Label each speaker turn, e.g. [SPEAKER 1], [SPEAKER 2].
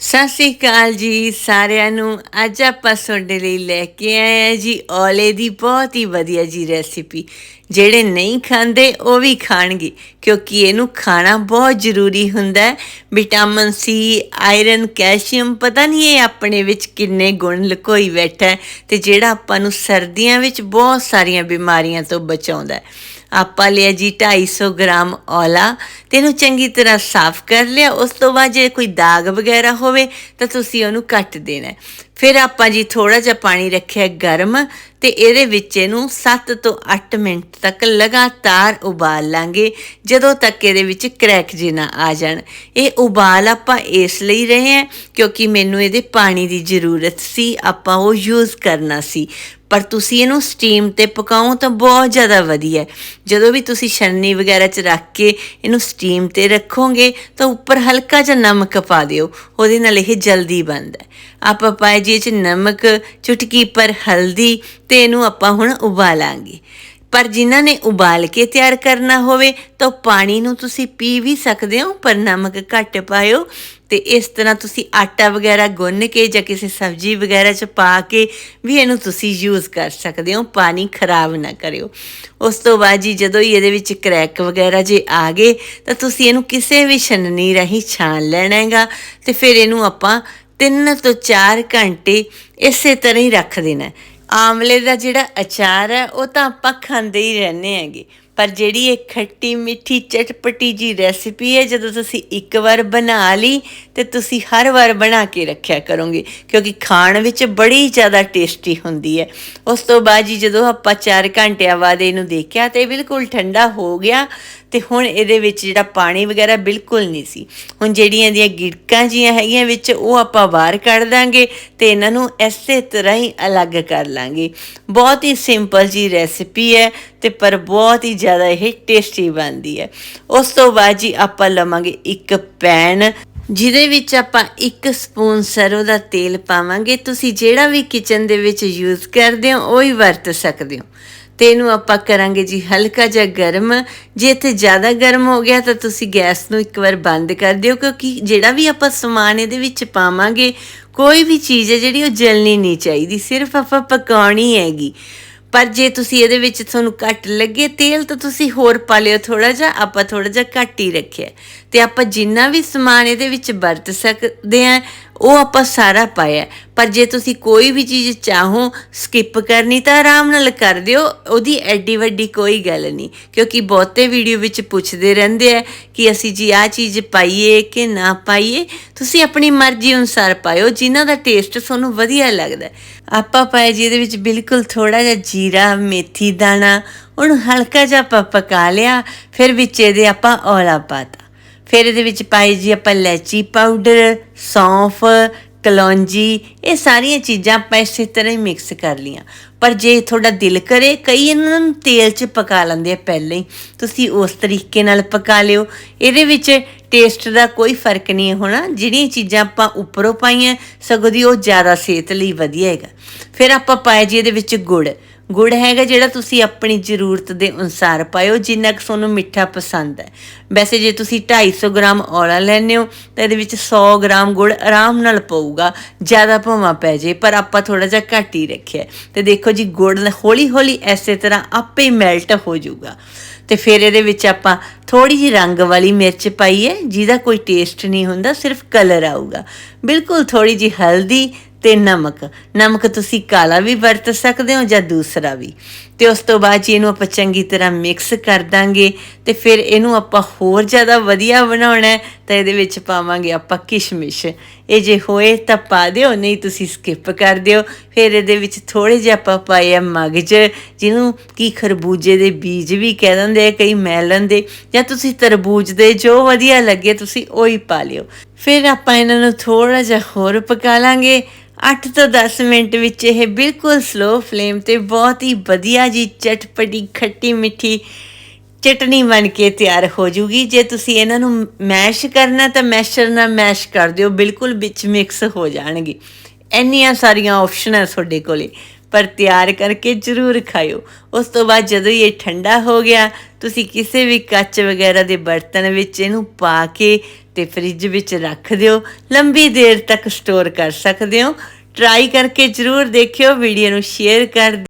[SPEAKER 1] ਸਤਿ ਸ਼੍ਰੀ ਅਕਾਲ ਜੀ ਸਾਰਿਆਂ ਨੂੰ। ਅੱਜ ਆਪਾਂ ਤੁਹਾਡੇ ਲਈ ਲੈ ਕੇ ਆਏ ਆ ਜੀ ਔਲੇ ਦੀ ਬਹੁਤ ਹੀ ਵਧੀਆ ਜੀ ਰੈਸਿਪੀ। ਜਿਹੜੇ ਨਹੀਂ ਖਾਂਦੇ ਉਹ ਵੀ ਖਾਣਗੇ, ਕਿਉਂਕਿ ਇਹਨੂੰ ਖਾਣਾ ਬਹੁਤ ਜ਼ਰੂਰੀ ਹੁੰਦਾ ਹੈ। ਵਿਟਾਮਿਨ ਸੀ, ਆਇਰਨ, ਕੈਲਸ਼ੀਅਮ, ਪਤਾ ਨਹੀਂ ਇਹ ਆਪਣੇ ਵਿੱਚ ਕਿੰਨੇ ਗੁਣ ਲੁਕੋਈ ਬੈਠਾ ਹੈ ਤੇ ਜਿਹੜਾ ਆਪਾਂ ਨੂੰ ਸਰਦੀਆਂ ਵਿੱਚ ਬਹੁਤ ਸਾਰੀਆਂ ਬਿਮਾਰੀਆਂ ਤੋਂ ਬਚਾਉਂਦਾ ਹੈ। ਆਪਾਂ ਲਿਆ ਜੀ 250 ਗ੍ਰਾਮ ਔਲਾ ਤੇ ਇਹਨੂੰ ਚੰਗੀ ਤਰ੍ਹਾਂ ਸਾਫ਼ ਕਰ ਲਿਆ, ਉਸ ਤੋਂ ਬਾਅਦ ਜੇ ਕੋਈ ਦਾਗ ਵਗੈਰਾ ਹੋਵੇ ਤਾਂ ਤੁਸੀਂ ਉਹਨੂੰ ਕੱਟ ਦੇਣਾ ਫਿਰ ਆਪਾਂ ਜੀ ਥੋੜਾ ਜਿਹਾ ਪਾਣੀ ਰੱਖਿਆ ਗਰਮ ਤੇ ਇਹਦੇ ਵਿੱਚ ਇਹਨੂੰ 7 ਤੋਂ 8 ਮਿੰਟ ਤੱਕ ਲਗਾਤਾਰ ਉਬਾਲ ਲਾਂਗੇ, ਜਦੋਂ ਤੱਕ ਇਹਦੇ ਵਿੱਚ ਕ੍ਰੈਕ ਜੇ ਨਾ ਆ ਜਾਣ। ਇਹ ਉਬਾਲ ਆਪਾਂ ਇਸ ਲਈ ਰਹੇ ਹਾਂ ਕਿਉਂਕਿ ਮੈਨੂੰ ਇਹਦੇ ਪਾਣੀ ਦੀ ਜ਼ਰੂਰਤ ਸੀ, ਆਪਾਂ ਉਹ ਯੂਜ਼ ਕਰਨਾ ਸੀ। ਪਰ ਤੁਸੀਂ ਇਹਨੂੰ ਸਟੀਮ ਤੇ ਪਕਾਓ ਤਾਂ ਬਹੁਤ ਜ਼ਿਆਦਾ ਵਧੀਆ ਜਦੋਂ ਵੀ ਤੁਸੀਂ ਛੰਨੀ ਵਗੈਰਾ 'ਚ ਰੱਖ ਕੇ ਇਹਨੂੰ ਸਟੀਮ ਤੇ ਰੱਖੋਗੇ ਤਾਂ ਉੱਪਰ ਹਲਕਾ ਜਿਹਾ ਨਮਕ ਪਾ ਦਿਓ, ਉਹਦੇ ਨਾਲ ਇਹ ਜਲਦੀ ਬਣਦਾ ਆਪਾਂ ਪਾਏ ਜੀ 'ਚ ਨਮਕ, ਚੁਟਕੀ ਪਰ ਹਲਦੀ ਤੇ ਇਹਨੂੰ ਆਪਾਂ ਹੁਣ ਉਬਾਲਾਂਗੇ। ਪਰ ਜਿਨ੍ਹਾਂ ਨੇ ਉਬਾਲ ਕੇ ਤਿਆਰ ਕਰਨਾ ਹੋਵੇ, ਤਾਂ ਪਾਣੀ ਨੂੰ ਤੁਸੀਂ ਪੀ ਵੀ ਸਕਦੇ ਹੋ, ਪਰ ਨਮਕ ਘੱਟ ਪਾਇਓ। ਤੇ ਇਸ ਤਰ੍ਹਾਂ ਤੁਸੀਂ ਆਟਾ ਵਗੈਰਾ ਗੁੰਨ ਕੇ ਜਾਂ ਕਿਸੇ ਸਬਜ਼ੀ ਵਗੈਰਾ 'ਚ ਪਾ ਕੇ ਵੀ ਇਹਨੂੰ ਤੁਸੀਂ ਯੂਜ਼ ਕਰ ਸਕਦੇ ਹੋ, ਪਾਣੀ ਖਰਾਬ ਨਾ ਕਰਿਓ। ਉਸ ਤੋਂ ਬਾਅਦ ਜੀ, ਜਦੋਂ ਹੀ ਇਹਦੇ ਵਿੱਚ ਕ੍ਰੈਕ ਵਗੈਰਾ ਜੇ ਆ ਗਏ, ਤਾਂ ਤੁਸੀਂ ਇਹਨੂੰ ਕਿਸੇ ਵੀ ਛਨਨੀ ਰਾਹੀਂ ਛਾਣ ਲੈਣਾ ਹੈਗਾ। ਤੇ ਫਿਰ ਇਹਨੂੰ ਆਪਾਂ 3 ਤੋਂ 4 ਘੰਟੇ ਇਸੇ ਤਰ੍ਹਾਂ ਹੀ ਰੱਖ ਦੇਣਾ। ਆਮਲੇ ਦਾ ਜਿਹੜਾ ਅਚਾਰ ਹੈ, ਉਹ ਤਾਂ ਆਪਾਂ ਖਾਂਦੇ ਹੀ ਰਹਿੰਦੇ ਹੈਗੇ। ਪਰ ਜਿਹੜੀ ਇਹ ਖੱਟੀ ਮਿੱਠੀ ਚਟਪਟੀ ਜੀ ਰੈਸਿਪੀ ਹੈ, ਜਦੋਂ ਤੁਸੀਂ ਇੱਕ ਵਾਰ ਬਣਾ ਲਈ, ਤੇ ਤੁਸੀਂ ਹਰ ਵਾਰ ਬਣਾ ਕੇ ਰੱਖਿਆ ਕਰੋਗੇ, ਕਿਉਂਕਿ ਖਾਣ ਵਿੱਚ ਬੜੀ ਜ਼ਿਆਦਾ ਟੇਸਟੀ ਹੁੰਦੀ ਹੈ। ਉਸ ਤੋਂ ਬਾਅਦ ਜੀ ਜਦੋਂ ਆਪਾਂ 4 ਘੰਟਿਆਂ ਬਾਅਦ ਇਹਨੂੰ ਦੇਖਿਆ, ਤੇ ਇਹ ਬਿਲਕੁਲ ਠੰਡਾ ਹੋ ਗਿਆ, ਤੇ ਹੁਣ ਇਹਦੇ ਵਿੱਚ ਜਿਹੜਾ ਪਾਣੀ ਵਗੈਰਾ ਬਿਲਕੁਲ ਨਹੀਂ ਸੀ। ਹੁਣ ਜਿਹੜੀਆਂ ਇਹਦੀਆਂ ਗਿੜਕਾਂ ਜੀਆਂ ਹੈਗੀਆਂ ਵਿੱਚ, ਉਹ ਆਪਾਂ ਬਾਹਰ ਕੱਢ ਦਾਂਗੇ, ਤੇ ਇਹਨਾਂ ਨੂੰ ਇਸੇ ਤਰ੍ਹਾਂ ਹੀ ਅਲੱਗ ਕਰ ਲਾਂਗੇ। ਬਹੁਤ ਹੀ ਸਿੰਪਲ ਜੀ ਰੈਸਿਪੀ ਹੈ ਤੇ ਪਰ ਬਹੁਤ ਹੀ ਜ਼ਿਆਦਾ ਇਹ ਟੇਸਟੀ ਬਣਦੀ ਹੈ। ਉਸ ਤੋਂ ਬਾਅਦ ਜੀ ਆਪਾਂ ਲਵਾਂਗੇ ਇੱਕ ਪੈਨ ਜਿਹਦੇ ਵਿੱਚ ਆਪਾਂ ਇੱਕ ਸਪੂਨ ਸਰੋਂ ਦਾ ਤੇਲ ਪਾਵਾਂਗੇ। ਤੁਸੀਂ ਜਿਹੜਾ ਵੀ ਕਿਚਨ ਦੇ ਵਿੱਚ ਯੂਜ਼ ਕਰਦੇ ਹੋ, ਉਹ ਹੀ ਵਰਤ ਸਕਦੇ ਹੋ। ਤੇ ਇਹਨੂੰ ਆਪਾਂ ਕਰਾਂਗੇ ਜੀ ਹਲਕਾ ਜਿਹਾ ਗਰਮ। ਜੇ ਤੇ ਜ਼ਿਆਦਾ ਗਰਮ ਹੋ ਗਿਆ ਤਾਂ ਤੁਸੀਂ ਗੈਸ ਨੂੰ ਇੱਕ ਵਾਰ ਬੰਦ ਕਰ ਦਿਓ, ਕਿਉਂਕਿ ਜਿਹੜਾ ਵੀ ਆਪਾਂ ਸਮਾਨ ਇਹਦੇ ਵਿੱਚ ਪਾਵਾਂਗੇ, ਕੋਈ ਵੀ ਚੀਜ਼ ਹੈ ਜਿਹੜੀ ਉਹ ਜਲਣੀ ਨਹੀਂ ਚਾਹੀਦੀ। ਸਿਰਫ ਆਪਾਂ ਪਕਾਉਣੀ ਹੈਗੀ। ਪਰ ਜੇ ਤੁਸੀਂ ਇਹਦੇ ਵਿੱਚ ਤੁਹਾਨੂੰ ਘੱਟ ਲੱਗੇ ਤੇਲ, ਤਾਂ ਤੁਸੀਂ ਹੋਰ ਪਾ ਲਿਓ ਥੋੜਾ ਜਿਹਾ, ਆਪਾਂ ਥੋੜਾ ਜਿਹਾ ਘੱਟ ਹੀ ਰੱਖਿਆ। ਤੇ ਆਪਾਂ ਜਿੰਨਾ ਵੀ ਸਮਾਨ ਇਹਦੇ ਵਿੱਚ ਵਰਤ ਸਕਦੇ ਆ ਉਹ ਆਪਾਂ ਸਾਰਾ ਪਾਇਆ। ਪਰ ਜੇ ਤੁਸੀਂ ਕੋਈ ਵੀ ਚੀਜ਼ ਚਾਹੋ ਸਕਿਪ ਕਰਨੀ, ਤਾਂ ਆਰਾਮ ਨਾਲ ਕਰ ਦਿਓ। ਉਹਦੀ ਐਡੀ ਵੱਡੀ ਕੋਈ ਗੱਲ ਨਹੀਂ। ਕਿਉਂਕਿ ਬਹੁਤੇ ਵੀਡੀਓ ਵਿੱਚ ਪੁੱਛਦੇ ਰਹਿੰਦੇ ਆ ਕਿ ਅਸੀਂ ਜੀ ਆ ਚੀਜ਼ ਪਾਈਏ ਕਿ ਨਾ ਪਾਈਏ। ਤੁਸੀਂ ਆਪਣੀ ਮਰਜ਼ੀ ਅਨੁਸਾਰ ਪਾਇਓ, ਜਿਨ੍ਹਾਂ ਦਾ ਟੇਸਟ ਤੁਹਾਨੂੰ ਵਧੀਆ ਲੱਗਦਾ ਆਪਾਂ ਪਾਇਆ ਜੀ ਇਹਦੇ ਵਿੱਚ ਬਿਲਕੁਲ ਥੋੜਾ ਜਿਹਾ ਜੀਰਾ, ਮੇਥੀ, ਦਾਣਾ, ਉਹਨੂੰ ਹਲਕਾ ਜਿਹਾ ਆਪਾਂ ਪਕਾ ਲਿਆ, ਫਿਰ ਵਿੱਚ ਇਹਦੇ ਆਪਾਂ ਔਲਾ ਪਾਤਾ। ਫਿਰ ਇਹਦੇ ਵਿੱਚ ਪਾਈ ਜੀ ਆਪਾਂ ਇਲਾਇਚੀ ਪਾਊਡਰ, ਸੌਂਫ, ਕਲੌਂਜੀ, ਇਹ ਸਾਰੀਆਂ ਚੀਜ਼ਾਂ ਆਪਾਂ ਇਸੇ ਤਰ੍ਹਾਂ ਹੀ ਮਿਕਸ ਕਰ ਲੀਆਂ ਪਰ ਜੇ ਤੁਹਾਡਾ ਦਿਲ ਕਰੇ, ਕਈ ਇਹਨਾਂ ਨੂੰ ਤੇਲ 'ਚ ਪਕਾ ਲੈਂਦੇ ਆ ਪਹਿਲਾਂ ਹੀ। ਤੁਸੀਂ ਉਸ ਤਰੀਕੇ ਨਾਲ ਪਕਾ ਲਿਓ। ਇਹਦੇ ਵਿੱਚ ਟੇਸਟ ਦਾ ਕੋਈ ਫ਼ਰਕ ਨਹੀਂ ਹੋਣਾ। ਜਿਹੜੀਆਂ ਚੀਜ਼ਾਂ ਆਪਾਂ ਉੱਪਰੋਂ ਪਾਈਆਂ, ਸਗੋਂ ਦੀ ਉਹ ਜ਼ਿਆਦਾ ਸਿਹਤ ਲਈ ਵਧੀਆ ਹੈਗਾ। ਫਿਰ ਆਪਾਂ ਪਾਇਆ ਜੀ ਇਹਦੇ ਵਿੱਚ ਗੁੜ। ਗੁੜ ਹੈਗਾ ਜਿਹੜਾ ਤੁਸੀਂ ਆਪਣੀ ਜ਼ਰੂਰਤ ਦੇ ਅਨੁਸਾਰ ਪਾਇਓ, ਜਿੰਨਾ ਕੁ ਤੁਹਾਨੂੰ ਮਿੱਠਾ ਪਸੰਦ ਹੈ। ਵੈਸੇ ਜੇ ਤੁਸੀਂ 250 ਗ੍ਰਾਮ ਔਲਾ ਲੈਨੇ ਹੋ, ਤਾਂ ਇਹਦੇ ਵਿੱਚ 100 ਗ੍ਰਾਮ ਗੁੜ ਆਰਾਮ ਨਾਲ ਪਊਗਾ, ਜ਼ਿਆਦਾ ਭਾਵਾਂ ਪੈ ਜੇ, ਪਰ ਆਪਾਂ ਥੋੜਾ ਜਿਹਾ ਘੱਟ ਹੀ ਰੱਖਿਆ ਤੇ ਦੇਖੋ ਜੀ, ਗੁੜ ਹੌਲੀ ਹੌਲੀ ਐਸੇ ਤਰ੍ਹਾਂ ਆਪੇ ਹੀ ਮੈਲਟ ਹੋ ਜਾਊਗਾ। ਤੇ ਫਿਰ ਇਹਦੇ ਵਿੱਚ ਆਪਾਂ ਥੋੜੀ ਜਿਹੀ ਰੰਗ ਵਾਲੀ ਮਿਰਚ ਪਾਈ ਹੈ, ਜਿਹਦਾ ਕੋਈ ਟੇਸਟ ਨਹੀਂ ਹੁੰਦਾ, ਸਿਰਫ ਕਲਰ ਆਊਗਾ। ਬਿਲਕੁਲ ਥੋੜੀ ਜਿਹੀ ਹਲਦੀ ਤੇ ਨਮਕ। ਨਮਕ ਤੁਸੀਂ ਕਾਲਾ ਵੀ ਵਰਤ ਸਕਦੇ ਹੋ ਜਾਂ ਦੂਸਰਾ ਵੀ। ਤੇ ਉਸ ਤੋਂ ਬਾਅਦ ਜੀ ਇਹਨੂੰ ਆਪਾਂ ਚੰਗੀ ਤਰ੍ਹਾਂ ਮਿਕਸ ਕਰ ਦਾਂਗੇ ਤੇ ਫਿਰ ਇਹਨੂੰ ਆਪਾਂ ਹੋਰ ਜ਼ਿਆਦਾ ਵਧੀਆ ਬਣਾਉਣਾ ਤਾਂ ਇਹਦੇ ਵਿੱਚ ਪਾਵਾਂਗੇ ਆਪਾਂ ਕਿਸ਼ਮਿਸ਼। ਇਹ ਜੇ ਹੋਏ ਤਾਂ ਪਾ ਦਿਓ, ਨਹੀਂ ਤੁਸੀਂ ਸਕਿਪ ਕਰ ਦਿਓ। ਫਿਰ ਇਹਦੇ ਵਿੱਚ ਥੋੜੇ ਜਿਹਾ ਆਪਾਂ ਪਾਏ ਆ ਮਗਜ, ਜਿਹਨੂੰ ਕੀ ਖਰਬੂਜੇ ਦੇ ਬੀਜ ਵੀ ਕਹਿ ਦਿੰਦੇ ਆ, ਕਈ ਮੈਲਨ ਦੇ, ਜਾਂ ਤੁਸੀਂ ਤਰਬੂਜ ਦੇ ਜੋ ਵਧੀਆ ਲੱਗੇ ਤੁਸੀਂ ਉਹੀ ਪਾ ਲਿਓ। ਫਿਰ ਆਪਾਂ ਇਹਨਾਂ ਨੂੰ ਥੋੜਾ ਜਿਹਾ ਹੋਰ ਪਕਾ ਲਾਂਗੇ। 8 ਤੋਂ 10 ਮਿੰਟ ਵਿੱਚ ਇਹ ਬਿਲਕੁਲ ਸਲੋ ਫਲੇਮ ਤੇ ਬਹੁਤ ਹੀ ਵਧੀਆ ਜੀ ਚਟਪਟੀ, ਖੱਟੀ ਮਿੱਠੀ ਚਟਨੀ ਬਣ ਕੇ ਤਿਆਰ ਹੋ ਜੂਗੀ। ਜੇ ਤੁਸੀਂ ਇਹਨਾਂ ਨੂੰ ਮੈਸ਼ ਕਰਨਾ ਤਾਂ ਮੈਸ਼ਰ ਨਾਲ ਮੈਸ਼ ਕਰ ਦਿਓ, ਬਿਲਕੁਲ ਵਿੱਚ ਮਿਕਸ ਹੋ ਜਾਣਗੇ। ਇੰਨੀਆਂ ਸਾਰੀਆਂ ਆਪਸ਼ਨ ਤੁਹਾਡੇ ਕੋਲੇ, ਪਰ ਤਿਆਰ ਕਰਕੇ ਜ਼ਰੂਰ ਖਾਇਓ। ਉਸ ਤੋਂ ਬਾਅਦ ਜਦੋਂ ਇਹ ਠੰਡਾ ਹੋ ਗਿਆ ਤੁਸੀਂ ਕਿਸੇ ਵੀ ਕੱਚ ਵਗੈਰਾ ਦੇ ਬਰਤਨ ਵਿੱਚ ਇਹਨੂੰ ਪਾ ਕੇ ਤੇ ਫ੍ਰਿਜ ਵਿੱਚ ਰੱਖ ਦਿਓ। ਲੰਬੀ ਦੇਰ ਤੱਕ ਸਟੋਰ ਕਰ ਸਕਦੇ ਹੋ। ਟਰਾਈ ਕਰਕੇ ਜਰੂਰ ਦੇਖਿਓ, ਵੀਡੀਓ ਨੂੰ ਸ਼ੇਅਰ ਕਰ